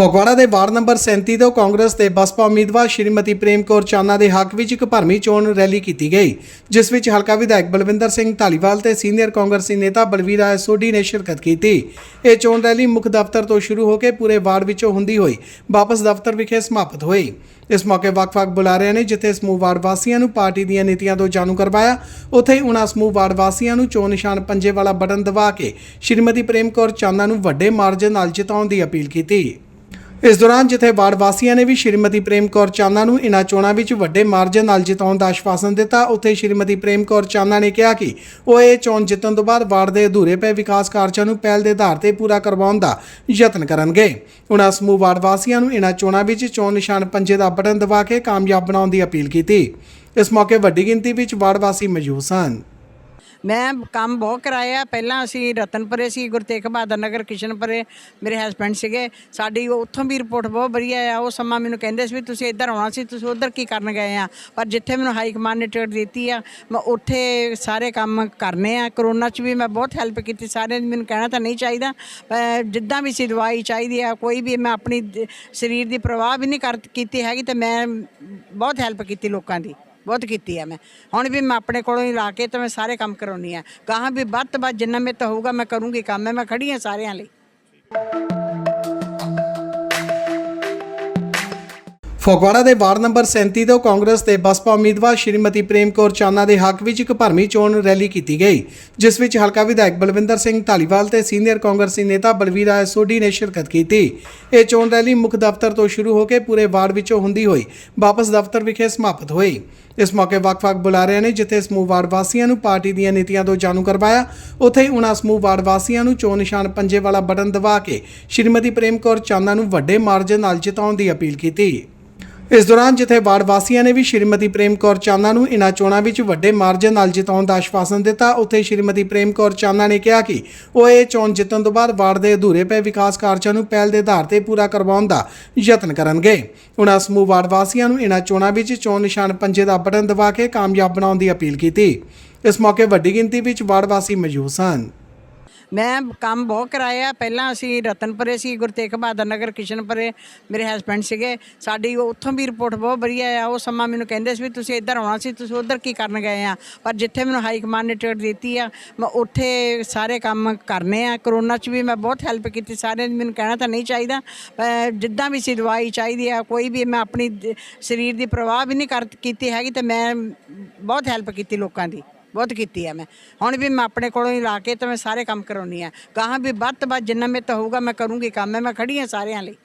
ਫਗਵਾੜਾ ਦੇ ward number 37 ਤੋਂ ਕਾਂਗਰਸ ਦੇ ਬਸਪਾ ਉਮੀਦਵਾਰ ਸ਼੍ਰੀਮਤੀ ਪ੍ਰੇਮ ਕੌਰ ਚਾਨਾ ਦੇ ਹੱਕ ਵਿੱਚ ਇੱਕ ਭਰਮੀ ਚੋਣ ਰੈਲੀ ਕੀਤੀ ਗਈ, ਜਿਸ ਵਿੱਚ ਹਲਕਾ ਵਿਧਾਇਕ ਬਲਵਿੰਦਰ ਸਿੰਘ ਢਾਲੀਵਾਲ ਤੇ ਸੀਨੀਅਰ ਕਾਂਗਰਸੀ ਨੇਤਾ ਬਲਵੀਰ ਰਾਏ ਸੋਢੀ ਨੇ ਸ਼ਿਰਕਤ ਕੀਤੀ। ਇਹ ਚੋਣ ਰੈਲੀ ਮੁੱਖ ਦਫ਼ਤਰ ਤੋਂ ਸ਼ੁਰੂ ਹੋ ਕੇ ਪੂਰੇ ਵਾਰਡ ਵਿੱਚੋਂ ਹੁੰਦੀ ਹੋਈ ਵਾਪਸ ਦਫ਼ਤਰ ਵਿਖੇ ਸਮਾਪਤ ਹੋਈ। ਇਸ ਮੌਕੇ ਵੱਖ-ਵੱਖ ਬੁਲਾਰਿਆਂ ਨੇ ਜਿੱਥੇ ਸਮੂਹ ਵਾਰਡ ਵਾਸੀਆਂ ਨੂੰ ਪਾਰਟੀ ਦੀਆਂ ਨੀਤੀਆਂ ਤੋਂ ਜਾਣੂ ਕਰਵਾਇਆ, ਉੱਥੇ ਹੀ ਉਹਨਾਂ ਸਮੂਹ ਵਾਰਡ ਵਾਸੀਆਂ ਨੂੰ ਚੋਣ ਨਿਸ਼ਾਨ ਪੰਜੇ ਵਾਲਾ ਬਟਨ ਦਬਾ ਕੇ ਸ਼੍ਰੀਮਤੀ ਪ੍ਰੇਮ ਕੌਰ ਚਾਨਾ ਨੂੰ ਵੱਡੇ ਮਾਰਜਨ ਨਾਲ ਜਿਤਾਉਣ ਦੀ ਅਪੀਲ ਕੀਤੀ। ਇਸ ਦੌਰਾਨ ਜਿੱਥੇ ਵਾਰਡ ਵਾਸੀਆਂ ਨੇ ਵੀ ਸ਼੍ਰੀਮਤੀ ਪ੍ਰੇਮ ਕੌਰ ਚਾਨਾ ਨੂੰ ਇਨ੍ਹਾਂ ਚੋਣਾਂ ਵਿੱਚ ਵੱਡੇ ਮਾਰਜਨ ਨਾਲ ਜਿਤਾਉਣ ਦਾ ਆਸ਼ਵਾਸਨ ਦਿੱਤਾ, ਉੱਥੇ ਸ਼੍ਰੀਮਤੀ ਪ੍ਰੇਮ ਕੌਰ ਚਾਨਾ ਨੇ ਕਿਹਾ ਕਿ ਉਹ ਇਹ ਚੋਣ ਜਿੱਤਣ ਤੋਂ ਬਾਅਦ ਵਾਰਡ ਦੇ ਅਧੂਰੇ ਪਏ ਵਿਕਾਸ ਕਾਰਜਾਂ ਨੂੰ ਪਹਿਲ ਦੇ ਆਧਾਰ ਤੇ ਪੂਰਾ ਕਰਵਾਉਣ ਦਾ ਯਤਨ ਕਰਨਗੇ। ਉਨ੍ਹਾਂ ਸਮੂਹ ਵਾਰਡ ਵਾਸੀਆਂ ਨੂੰ ਇਨ੍ਹਾਂ ਚੋਣਾਂ ਵਿੱਚ ਚੋਣ ਨਿਸ਼ਾਨ ਪੰਜੇ ਦਾ ਬਟਨ ਦਬਾ ਕੇ ਕਾਮਯਾਬ ਬਣਾਉਣ ਦੀ ਅਪੀਲ ਕੀਤੀ। ਇਸ ਮੌਕੇ ਵੱਡੀ ਗਿਣਤੀ ਵਿੱਚ ਵਾਰਡ ਵਾਸੀ ਮੌਜੂਦ ਸਨ। ਮੈਂ ਕੰਮ ਬਹੁਤ ਕਰਾਇਆ। ਪਹਿਲਾਂ ਅਸੀਂ ਰਤਨਪੁਰੇ ਸੀ, ਗੁਰੂ ਤੇਗ ਬਹਾਦਰ ਨਗਰ, ਕਿਸ਼ਨਪੁਰੇ ਮੇਰੇ ਹਸਬੰਡ ਸੀਗੇ। ਸਾਡੀ ਉੱਥੋਂ ਵੀ ਰਿਪੋਰਟ ਬਹੁਤ ਵਧੀਆ ਆ। ਉਹ ਸਮਾਂ ਮੈਨੂੰ ਕਹਿੰਦੇ ਸੀ ਵੀ ਤੁਸੀਂ ਇੱਧਰ ਆਉਣਾ ਸੀ, ਤੁਸੀਂ ਉੱਧਰ ਕੀ ਕਰਨ ਗਏ ਆ? ਪਰ ਜਿੱਥੇ ਮੈਨੂੰ ਹਾਈ ਕਮਾਂਡ ਨੇ ਟਿਕਟ ਦਿੱਤੀ ਆ, ਮੈਂ ਉੱਥੇ ਸਾਰੇ ਕੰਮ ਕਰਨੇ ਆ। ਕਰੋਨਾ 'ਚ ਵੀ ਮੈਂ ਬਹੁਤ ਹੈਲਪ ਕੀਤੀ। ਸਾਰਿਆਂ ਦੀ ਮੈਨੂੰ ਕਹਿਣਾ ਤਾਂ ਨਹੀਂ ਚਾਹੀਦਾ। ਜਿੱਦਾਂ ਵੀ ਸੀ, ਦਵਾਈ ਚਾਹੀਦੀ ਆ। ਕੋਈ ਵੀ ਮੈਂ ਆਪਣੀ ਸਰੀਰ ਦੀ ਪ੍ਰਵਾਹ ਵੀ ਨਹੀਂ ਕਰ, ਕੀਤੀ ਹੈਗੀ ਤੇ ਮੈਂ ਬਹੁਤ ਹੈਲਪ ਕੀਤੀ ਲੋਕਾਂ ਦੀ। ਬਹੁਤ ਕੀਤੀ ਹੈ ਮੈਂ। ਹੁਣ ਵੀ ਮੈਂ ਆਪਣੇ ਕੋਲੋਂ ਹੀ ਲਾ ਕੇ ਤੇ ਮੈਂ ਸਾਰੇ ਕੰਮ ਕਰਾਉਣੀ ਆ ਕਹਾਂ ਵੀ ਵੱਧ ਤੋਂ ਵੱਧ ਜਿੰਨਾ ਮੇਰੇ ਤੋਂ ਹੋਊਗਾ ਮੈਂ ਕਰੂੰਗੀ ਕੰਮ। ਮੈਂ ਖੜੀ ਹਾਂ ਸਾਰਿਆਂ ਲਈ। ਫਗਵਾੜਾ ਦੇ ਵਾਰਡ ਨੰਬਰ 37 ਤੋਂ ਕਾਂਗਰਸ ਦੇ ਬਸਪਾ ਉਮੀਦਵਾਰ ਸ਼੍ਰੀਮਤੀ ਪ੍ਰੇਮ ਕੌਰ ਚਾਨਾ ਦੇ ਹੱਕ ਵਿੱਚ ਇੱਕ ਭਰਮੀ ਚੋਣ ਰੈਲੀ ਕੀਤੀ ਗਈ, ਜਿਸ ਵਿੱਚ ਹਲਕਾ ਵਿਧਾਇਕ ਬਲਵਿੰਦਰ ਸਿੰਘ ਧਾਲੀਵਾਲ ਤੇ ਸੀਨੀਅਰ ਕਾਂਗਰਸੀ ਨੇਤਾ ਬਲਵੀਰ ਰਾਏ ਸੋਢੀ ਨੇ ਸ਼ਿਰਕਤ ਕੀਤੀ। ਇਹ ਚੋਣ ਰੈਲੀ ਮੁੱਖ ਦਫ਼ਤਰ ਤੋਂ ਸ਼ੁਰੂ ਹੋ ਕੇ ਪੂਰੇ ਵਾਰਡ ਵਿੱਚੋਂ ਹੁੰਦੀ ਹੋਈ ਵਾਪਸ ਦਫ਼ਤਰ ਵਿਖੇ ਸਮਾਪਤ ਹੋਈ। ਇਸ ਮੌਕੇ ਵੱਖ-ਵੱਖ ਬੁਲਾਰਿਆਂ ਨੇ ਜਿੱਥੇ ਸਮੂਹ ਵਾਰਡ ਵਾਸੀਆਂ ਨੂੰ ਪਾਰਟੀ ਦੀਆਂ ਨੀਤੀਆਂ ਤੋਂ ਜਾਣੂ ਕਰਵਾਇਆ, ਉੱਥੇ ਹੀ ਉਹਨਾਂ ਸਮੂਹ ਵਾਰਡ ਵਾਸੀਆਂ ਨੂੰ ਚੋਣ ਨਿਸ਼ਾਨ ਪੰਜੇ ਵਾਲਾ ਬਟਨ ਦਬਾ ਕੇ ਸ਼੍ਰੀਮਤੀ ਪ੍ਰੇਮ ਕੌਰ ਚਾਨਾ ਨੂੰ ਵੱਡੇ ਮਾਰਜਨ ਨਾਲ ਜਿਤਾਉਣ ਦੀ ਅਪੀਲ ਕੀਤੀ। ਇਸ ਦੌਰਾਨ ਜਿੱਥੇ ਵਾਰਡ ਵਾਸੀਆਂ ਨੇ ਵੀ ਸ਼੍ਰੀਮਤੀ ਪ੍ਰੇਮ ਕੌਰ ਚਾਨਾ ਨੂੰ ਇਨ੍ਹਾਂ ਚੋਣਾਂ ਵਿੱਚ ਵੱਡੇ ਮਾਰਜਨ ਨਾਲ ਜਿਤਾਉਣ ਦਾ ਆਸ਼ਵਾਸਨ ਦਿੱਤਾ। ਉੱਥੇ ਸ਼੍ਰੀਮਤੀ ਪ੍ਰੇਮ ਕੌਰ ਚਾਨਾ ਨੇ ਕਿਹਾ ਕਿ ਉਹ ਇਹ ਚੋਣ ਜਿੱਤਣ ਤੋਂ ਬਾਅਦ ਵਾਰਡ ਦੇ ਅਧੂਰੇ ਪਏ ਵਿਕਾਸ ਕਾਰਜਾਂ ਨੂੰ ਪਹਿਲ ਦੇ ਆਧਾਰ ਤੇ ਪੂਰਾ ਕਰਵਾਉਣ ਦਾ ਯਤਨ ਕਰਨਗੇ। ਉਨ੍ਹਾਂ ਸਮੂਹ ਵਾਰਡ ਵਾਸੀਆਂ ਨੂੰ ਇਨ੍ਹਾਂ ਚੋਣਾਂ ਵਿੱਚ ਚੋਣ ਨਿਸ਼ਾਨ ਪੰਜੇ ਦਾ ਬਟਨ ਦਬਾ ਕੇ ਕਾਮਯਾਬ ਬਣਾਉਣ ਦੀ ਅਪੀਲ ਕੀਤੀ। ਇਸ ਮੌਕੇ ਵੱਡੀ ਗਿਣਤੀ ਵਿੱਚ ਵਾਰਡ ਵਾਸੀ ਮੌਜੂਦ ਸਨ। ਮੈਂ ਕੰਮ ਬਹੁਤ ਕਰਾਇਆ। ਪਹਿਲਾਂ ਅਸੀਂ ਰਤਨਪੁਰੇ ਸੀ, ਗੁਰੂ ਤੇਗ ਬਹਾਦਰ ਨਗਰ, ਕਿਸ਼ਨਪੁਰੇ ਮੇਰੇ ਹਸਬੰਡ ਸੀਗੇ। ਸਾਡੀ ਉੱਥੋਂ ਵੀ ਰਿਪੋਰਟ ਬਹੁਤ ਵਧੀਆ ਆ। ਉਹ ਸਮਾਂ ਮੈਨੂੰ ਕਹਿੰਦੇ ਸੀ ਵੀ ਤੁਸੀਂ ਇੱਧਰ ਆਉਣਾ ਸੀ, ਤੁਸੀਂ ਉੱਧਰ ਕੀ ਕਰਨ ਗਏ ਆ? ਪਰ ਜਿੱਥੇ ਮੈਨੂੰ ਹਾਈ ਕਮਾਂਡ ਨੇ ਟਿਕਟ ਦਿੱਤੀ ਆ, ਮੈਂ ਉੱਥੇ ਸਾਰੇ ਕੰਮ ਕਰਨੇ ਆ। ਕਰੋਨਾ 'ਚ ਵੀ ਮੈਂ ਬਹੁਤ ਹੈਲਪ ਕੀਤੀ। ਸਾਰਿਆਂ ਦੀ ਮੈਨੂੰ ਕਹਿਣਾ ਤਾਂ ਨਹੀਂ ਚਾਹੀਦਾ। ਜਿੱਦਾਂ ਵੀ ਸੀ ਦਵਾਈ ਚਾਹੀਦੀ ਆ, ਕੋਈ ਵੀ ਮੈਂ ਆਪਣੀ ਸਰੀਰ ਦੀ ਪ੍ਰਵਾਹ ਵੀ ਨਹੀਂ ਕਰ, ਕੀਤੀ ਹੈਗੀ ਤੇ ਮੈਂ ਬਹੁਤ ਹੈਲਪ ਕੀਤੀ ਲੋਕਾਂ ਦੀ। ਬਹੁਤ ਕੀਤੀ ਹੈ ਮੈਂ। ਹੁਣ ਵੀ ਮੈਂ ਆਪਣੇ ਕੋਲੋਂ ਹੀ ਲਾ ਕੇ ਤੇ ਮੈਂ ਸਾਰੇ ਕੰਮ ਕਰਾਉਣੀ ਆ ਕਹਾਂ ਵੀ ਵੱਧ ਤੋਂ ਵੱਧ ਜਿੰਨਾ ਮੇਰੇ ਤੋਂ ਹੋਊਗਾ ਮੈਂ ਕਰੂੰਗੀ ਕੰਮ, ਮੈਂ ਖੜੀ ਹਾਂ ਸਾਰਿਆਂ ਲਈ।